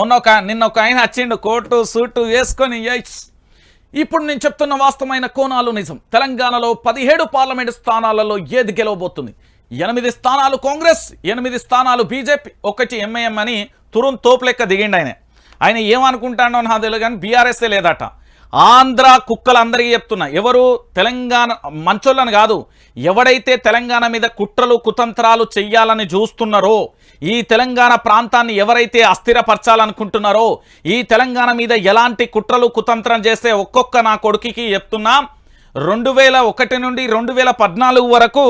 మొన్న ఒక నిన్న ఒక ఆయన వచ్చిండు కోటు సూటు వేసుకొని ఇప్పుడు నేను చెప్తున్న వాస్తవమైన కోణాలు నిజం. తెలంగాణలో పదిహేడు పార్లమెంటు స్థానాలలో ఏది గెలవబోతుంది? ఎనిమిది స్థానాలు కాంగ్రెస్ ఎనిమిది స్థానాలు బీజేపీ ఒకటి ఎంఐఎం అని తురుం తోపు లెక్క ఆయన. ఆయన ఏమనుకుంటాడో నాకు తెలియదు కానీ బీఆర్ఎస్ఏ లేదట. ఆంధ్ర కుక్కలందరికీ చెప్తున్నా ఎవరు తెలంగాణ మంచోళ్ళని కాదు ఎవడైతే తెలంగాణ మీద కుట్రలు కుతంత్రాలు చెయ్యాలని చూస్తున్నారో ఈ తెలంగాణ ప్రాంతాన్ని ఎవరైతే అస్థిరపరచాలనుకుంటున్నారో ఈ తెలంగాణ మీద ఎలాంటి కుట్రలు కుతంత్రం చేస్తే ఒక్కొక్క నా కొడుకుకి చెప్తున్నా రెండు వేల ఒకటి నుండి రెండు వేల పద్నాలుగు వరకు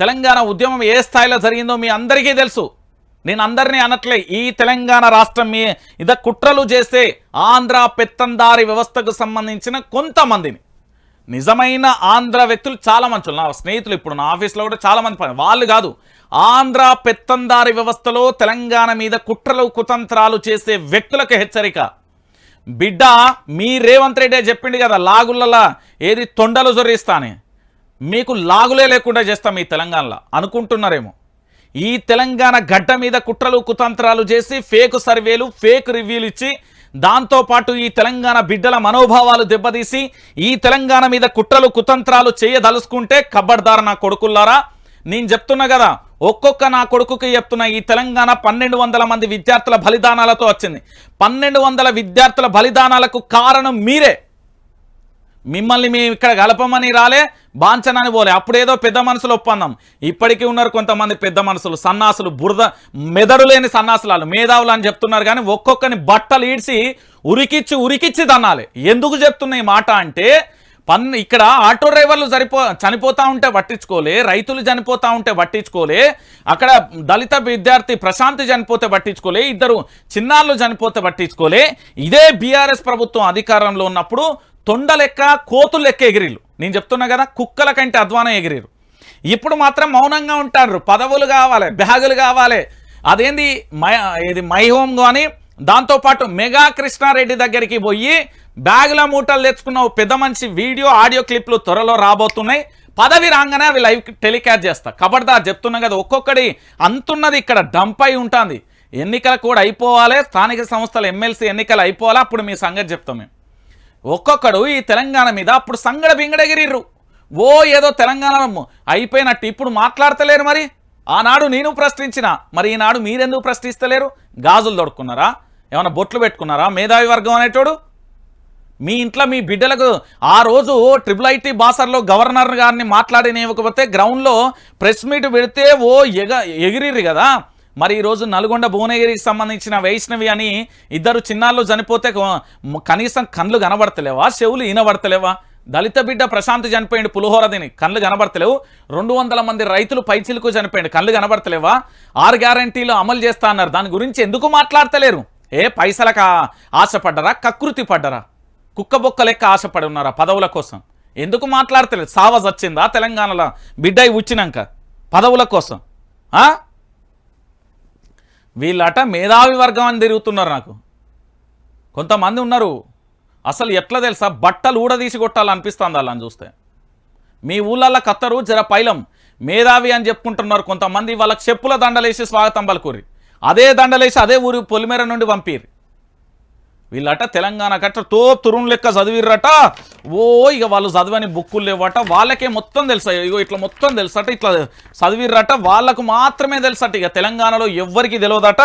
తెలంగాణ ఉద్యమం ఏ స్థాయిలో జరిగిందో మీ అందరికీ తెలుసు. నేను అందరినీ అనట్లే ఈ తెలంగాణ రాష్ట్రం మీ ఇద కుట్రలు చేస్తే ఆంధ్ర పెత్తందారి వ్యవస్థకు సంబంధించిన కొంతమందిని. నిజమైన ఆంధ్ర వ్యక్తులు చాలా మంచి నా స్నేహితులు ఇప్పుడు నా ఆఫీస్లో కూడా చాలా మంది పని వాళ్ళు కాదు. ఆంధ్ర పెత్తందారి వ్యవస్థలో తెలంగాణ మీద కుట్రలు కుతంత్రాలు చేసే వ్యక్తులకు హెచ్చరిక. బిడ్డ మీ రేవంత్ రెడ్డి చెప్పిండు కదా లాగులలా ఏది తొండలు జొర్రిస్తానే మీకు లాగులే లేకుండా చేస్తాం ఈ తెలంగాణలో అనుకుంటున్నారేమో. ఈ తెలంగాణ గడ్డ మీద కుట్రలు కుతంత్రాలు చేసి ఫేక్ సర్వేలు ఫేక్ రివ్యూలు ఇచ్చి దాంతోపాటు ఈ తెలంగాణ బిడ్డల మనోభావాలు దెబ్బతీసి ఈ తెలంగాణ మీద కుట్రలు కుతంత్రాలు చేయదలుచుకుంటే కబ్బడ్దార నా కొడుకుల్లారా. నేను చెప్తున్నా కదా ఒక్కొక్క నా కొడుకుకి చెప్తున్నా ఈ తెలంగాణ పన్నెండు వందల మంది విద్యార్థుల బలిదానాలతో వచ్చింది. పన్నెండు వందల విద్యార్థుల బలిదానాలకు కారణం మీరే. మిమ్మల్ని మేము ఇక్కడ గలపమని రాలే బాంచనని పోలే. అప్పుడేదో పెద్ద మనసులు ఒప్పందాం ఇప్పటికీ ఉన్నారు కొంతమంది పెద్ద మనసులు సన్నాసులు బురద మెదడు లేని సన్నాసులాలు మేధావులు అని చెప్తున్నారు కానీ ఒక్కొక్కరిని బట్టలు ఈడ్చి ఉరికిచ్చి ఉరికిచ్చి తన్నాలి. ఎందుకు చెప్తున్న ఈ మాట అంటే పన్ ఇక్కడ ఆటో డ్రైవర్లు సరిపో చనిపోతా ఉంటే పట్టించుకోలే రైతులు చనిపోతూ ఉంటే పట్టించుకోలే అక్కడ దళిత విద్యార్థి ప్రశాంతి చనిపోతే పట్టించుకోలే ఇద్దరు చిన్నాళ్ళు చనిపోతే పట్టించుకోలే. ఇదే బీఆర్ఎస్ ప్రభుత్వం అధికారంలో ఉన్నప్పుడు తొండ లెక్క కోతులు లెక్క ఎగిరిలు నేను చెప్తున్నా కదా కుక్కల కంటే అధ్వానం ఎగిరిరు ఇప్పుడు మాత్రం మౌనంగా ఉంటారు పదవులు కావాలి బ్యాగులు కావాలి. అదేంది మై ఇది మైహోమ్ కానీ దాంతోపాటు మెగా కృష్ణారెడ్డి దగ్గరికి పోయి బ్యాగుల మూటలు తెచ్చుకున్న ఓ పెద్ద మనిషి వీడియో ఆడియో క్లిప్లు త్వరలో రాబోతున్నాయి. పదవి రాగానే అవి లైవ్ టెలికాస్ట్ చేస్తా. కబడ్దా చెప్తున్నా కదా ఒక్కొక్కడి అంతున్నది ఇక్కడ డంప్ అయి ఉంటుంది. ఎన్నికలు కూడా అయిపోవాలి స్థానిక సంస్థల ఎమ్మెల్సీ ఎన్నికలు అయిపోవాలి? అప్పుడు మీ సంగతి చెప్తాం మేము. ఒక్కొక్కడు ఈ తెలంగాణ మీద అప్పుడు సంగడ బింగడగిరిర్రు. ఓ ఏదో తెలంగాణ అయిపోయినట్టు ఇప్పుడు మాట్లాడతలేరు మరి. ఆనాడు నేను ప్రశ్నించిన మరి ఈనాడు మీరెందుకు ప్రశ్నిస్తలేరు? గాజులు దొడుకున్నారా ఏమైనా బొట్లు పెట్టుకున్నారా? మేధావి వర్గం అనేటోడు? మీ ఇంట్లో మీ బిడ్డలకు ఆ రోజు ట్రిపుల్ ఐటీ బాసర్లో గవర్నర్ గారిని మాట్లాడినివ్వకపోతే గ్రౌండ్లో ప్రెస్ మీట్ పెడితే ఓ ఎగ ఎగిరిర్రు కదా. మరి ఈరోజు నల్గొండ భువనగిరికి సంబంధించిన వైష్ణవి అని ఇద్దరు చిన్నాళ్ళు చనిపోతే కనీసం కళ్ళు కనబడతలేవా? చెవులు ఈనబడతలేవా? దళిత బిడ్డ ప్రశాంత్ చనిపోయింది పులిహోర తిని. కళ్ళు కనబడతలేవు. రెండు వందల మంది రైతులు పైచిలకు చనిపోయింది కళ్ళు కనబడతలేవా? ఆరు గ్యారంటీలు అమలు చేస్తా అన్నారు. దాని గురించి ఎందుకు మాట్లాడతలేరు? ఏ పైసలకు ఆశపడ్డరా? కకృతి పడ్డరా? కుక్క బొక్క లెక్క ఆశపడి ఉన్నారా పదవుల కోసం? ఎందుకు మాట్లాడతలేదు సావజ్ వచ్చిందా తెలంగాణలో? బిడ్డ వచ్చినాక పదవుల కోసం? వీళ్ళట మేధావి వర్గం అని తిరుగుతున్నారు నాకు. కొంతమంది ఉన్నారు అసలు ఎట్లా తెలుసా బట్టలు ఊడదీసి కొట్టాలనిపిస్తుంది అలా చూస్తే. మీ ఊళ్ళల్లో కత్తరు జర పైలం మేధావి అని చెప్పుకుంటున్నారు కొంతమంది వాళ్ళకి చెప్పుల దండలేసి స్వాగతం పలుకురి అదే దండలేసి అదే ఊరి పొలిమేర నుండి పంపిర్రు. వీళ్ళట తెలంగాణ కట్ట తో తురుం లెక్క చదివిర్రట. ఓ ఇక వాళ్ళు చదవని బుక్కులు లేవట. వాళ్ళకే మొత్తం తెలుసా? ఇగో ఇట్లా మొత్తం తెలుసట. ఇట్లా చదివిర్రట. వాళ్ళకు మాత్రమే తెలుసట. ఇక తెలంగాణలో ఎవ్వరికి తెలియదట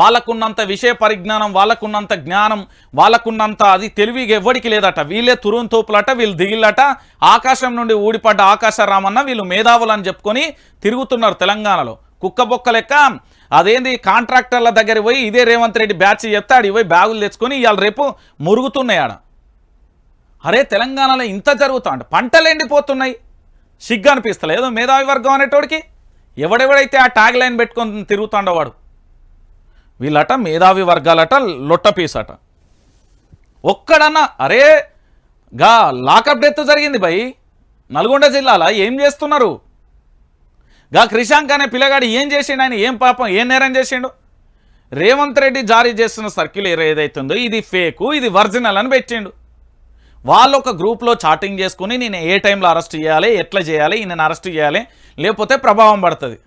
వాళ్ళకున్నంత విషయ పరిజ్ఞానం వాళ్ళకున్నంత జ్ఞానం వాళ్ళకున్నంత అది తెలివి ఎవ్వడికి లేదట. వీళ్ళే తురుం తోపులట వీళ్ళు దిగిల్లట ఆకాశం నుండి ఊడిపడ్డ ఆకాశరామన్న వీళ్ళు మేధావులు అని చెప్పుకొని తిరుగుతున్నారు తెలంగాణలో. కుక్క బొక్క లెక్క అదేంది కాంట్రాక్టర్ల దగ్గర పోయి ఇదే రేవంత్ రెడ్డి బ్యాచ్ చెప్తే ఆడికి పోయి బ్యాగులు తెచ్చుకొని ఇవాళ రేపు మురుగుతున్నాయి ఆడ. అరే తెలంగాణలో ఇంత జరుగుతా పంటలు ఎండిపోతున్నాయి. సిగ్గు అనిపిస్తలే. ఏదో మేధావి వర్గం అనేటోడికి ఎవడెవడైతే ఆ ట్యాగ్ లైన్ పెట్టుకొని తిరుగుతాడో వాడు. వీళ్ళట మేధావి వర్గాలట లొట్టపీసట అట ఒక్కడన్నా అరే గా లాకప్ డెత్ జరిగింది భయ్ నల్గొండ జిల్లాలో ఏం చేస్తున్నారు? గా క్రిషాంక్ అనే పిల్లగాడు ఏం చేసిండు ఆయన? ఏం పాపం? ఏం నేరం చేసిండు? రేవంత్ రెడ్డి జారీ చేస్తున్న సర్క్యులర్ ఏదైతుందో ఇది ఫేకు ఇది ఒరిజినల్ అని పెట్టిండు. వాళ్ళు ఒక గ్రూప్లో చాటింగ్ చేసుకుని నేను ఏ టైంలో అరెస్ట్ చేయాలి ఎట్లా చేయాలి ఈయనను అరెస్ట్ చేయాలి లేకపోతే ప్రభావం పడుతుంది.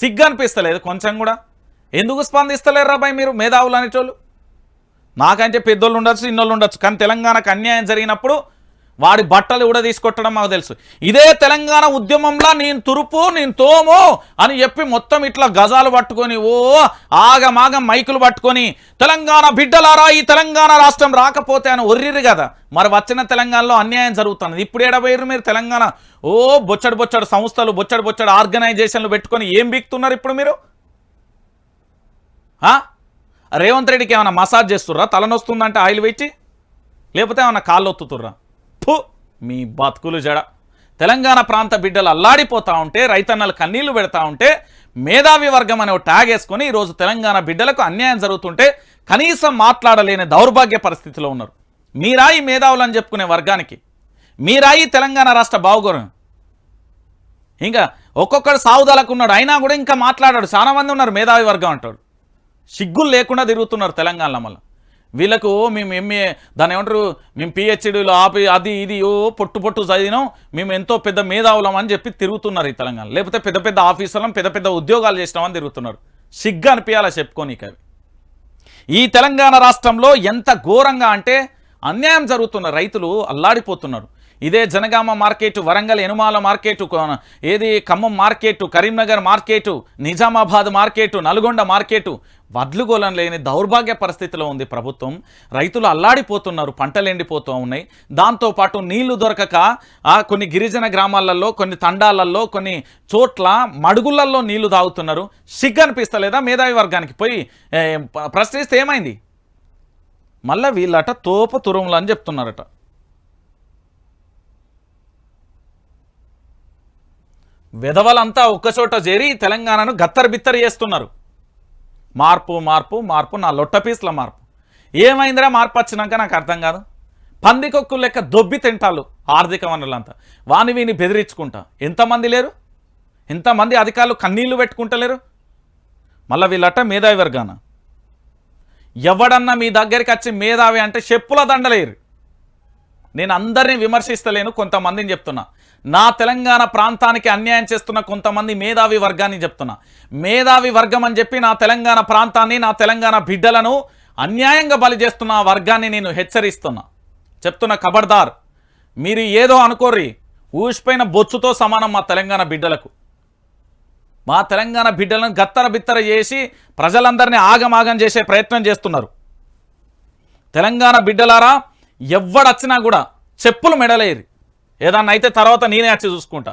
సిగ్గు అనిపిస్తలేదు కొంచెం కూడా. ఎందుకు స్పందిస్తలేరు రాబాయ్ మీరు మేధావులు అనేటోళ్ళు? నాకంటే పెద్దోళ్ళు ఉండొచ్చు ఇన్నోళ్ళు ఉండొచ్చు. కానీ తెలంగాణకు అన్యాయం జరిగినప్పుడు వాడి బట్టలు కూడా తీసుకొట్టడం మాకు తెలుసు. ఇదే తెలంగాణ ఉద్యమంలో నేను తురుపు నేను తోము అని చెప్పి మొత్తం ఇట్లా గజాలు పట్టుకొని ఓ ఆగమాగం మైకులు పట్టుకొని తెలంగాణ బిడ్డలారా ఈ తెలంగాణ రాష్ట్రం రాకపోతే అని ఒర్రిరు కదా. మరి వచ్చిన తెలంగాణలో అన్యాయం జరుగుతున్నది. ఇప్పుడు ఏడబోయారు మీరు తెలంగాణ? ఓ బొచ్చడు బొచ్చడు సంస్థలు బొచ్చడు బొచ్చడు ఆర్గనైజేషన్లు పెట్టుకొని ఏం బీక్తున్నారు ఇప్పుడు మీరు? రేవంత్ రెడ్డికి ఏమైనా మసాజ్ చేస్తుర్రా? తలనొస్తుందంటే ఆయిల్ పెట్టి లేకపోతే ఏమైనా కాళ్ళు ఒత్తుతుర్రా? ఫు మీ బతుకులు జడ. తెలంగాణ ప్రాంత బిడ్డలు అల్లాడిపోతూ ఉంటే రైతన్నలు కన్నీళ్ళు పెడతా ఉంటే మేధావి వర్గం అనే ఒక ట్యాగ్ వేసుకొని ఈరోజు తెలంగాణ బిడ్డలకు అన్యాయం జరుగుతుంటే కనీసం మాట్లాడలేని దౌర్భాగ్య పరిస్థితిలో ఉన్నారు. మీరాయి మేధావులు అని చెప్పుకునే వర్గానికి? మీరాయి తెలంగాణ రాష్ట్ర బావుగోరం? ఇంకా ఒక్కొక్కడు సావుదలకు ఉన్నాడు అయినా కూడా ఇంకా మాట్లాడాడు. చాలామంది ఉన్నారు మేధావి వర్గం అంటాడు. సిగ్గులు లేకుండా తిరుగుతున్నారు తెలంగాణలో మళ్ళీ. వీళ్ళకు మేము ఎంఏ దాని ఏమంటారు? మేము పిహెచ్డీలు ఆపి అది ఇది ఓ పొట్టు పొట్టు చదివినాం మేము ఎంతో పెద్ద మేధావులం అని చెప్పి తిరుగుతున్నారు ఈ తెలంగాణ. లేకపోతే పెద్ద పెద్ద ఆఫీసర్లం పెద్ద పెద్ద ఉద్యోగాలు చేసినామని తిరుగుతున్నారు. సిగ్గా అనిపించాలా చెప్పుకోనీకి అవి? ఈ తెలంగాణ రాష్ట్రంలో ఎంత ఘోరంగా అంటే అన్యాయం జరుగుతున్న రైతులు అల్లాడిపోతున్నారు. ఇదే జనగామ మార్కెట్ వరంగల్ ఎనుమాల మార్కెట్ ఏది Khammam market Karimnagar market Nizamabad market Nalgonda market వడ్లుగోలం లేని దౌర్భాగ్య పరిస్థితిలో ఉంది ప్రభుత్వం. రైతులు అల్లాడిపోతున్నారు పంటలు ఎండిపోతూ ఉన్నాయి. దాంతోపాటు నీళ్ళు దొరకక కొన్ని గిరిజన గ్రామాలలో కొన్ని తండాలలో కొన్ని చోట్ల మడుగులలో నీళ్ళు తాగుతున్నారు. సిగ్గు అనిపిస్తలేదా మేధావి వర్గానికి? పోయి ప్రశ్నిస్తే ఏమైంది? మళ్ళీ వీళ్ళట తోపు తురుములు అని చెప్తున్నారట. విధవలంతా ఒక్కచోట చేరి తెలంగాణను గత్తర బిత్తర చేస్తున్నారు. మార్పు మార్పు మార్పు నా లొట్టపీస్ల మార్పు. ఏమైందిరా మార్పు వచ్చినాక నాకు అర్థం కాదు. పందికొక్కు లెక్క దొబ్బి తింటాలు ఆర్థిక వనరులంతా. వాని వీని బెదిరించుకుంటా. ఎంతమంది లేరు? ఎంతమంది అధికారులు కన్నీళ్ళు పెట్టుకుంటలేరు? మళ్ళీ వీళ్ళట మేధావి వర్గాన. ఎవడన్నా మీ దగ్గరికి వచ్చి మేధావి అంటే చెప్పుల దండలేరు. నేను అందరినీ విమర్శిస్తలేను కొంతమందిని చెప్తున్నా. నా తెలంగాణ ప్రాంతానికి అన్యాయం చేస్తున్న కొంతమంది మేధావి వర్గాన్ని చెప్తున్నా. మేధావి వర్గం అని చెప్పి నా తెలంగాణ ప్రాంతాన్ని నా తెలంగాణ బిడ్డలను అన్యాయంగా బలి చేస్తున్న వర్గాన్ని నేను హెచ్చరిస్తున్నా. చెప్తున్న ఖబర్దార్ మీరు ఏదో అనుకోర్రి ఊసిపోయిన బొచ్చుతో సమానం మా తెలంగాణ బిడ్డలకు. మా తెలంగాణ బిడ్డలను గత్తర బిత్తర చేసి ప్రజలందరినీ ఆగమాగం చేసే ప్రయత్నం చేస్తున్నారు. తెలంగాణ బిడ్డలారా ఎవడొచ్చినా కూడా చెప్పులు మెడలేరు. ఏదన్నా అయితే తర్వాత నేనే వచ్చి చూసుకుంటా.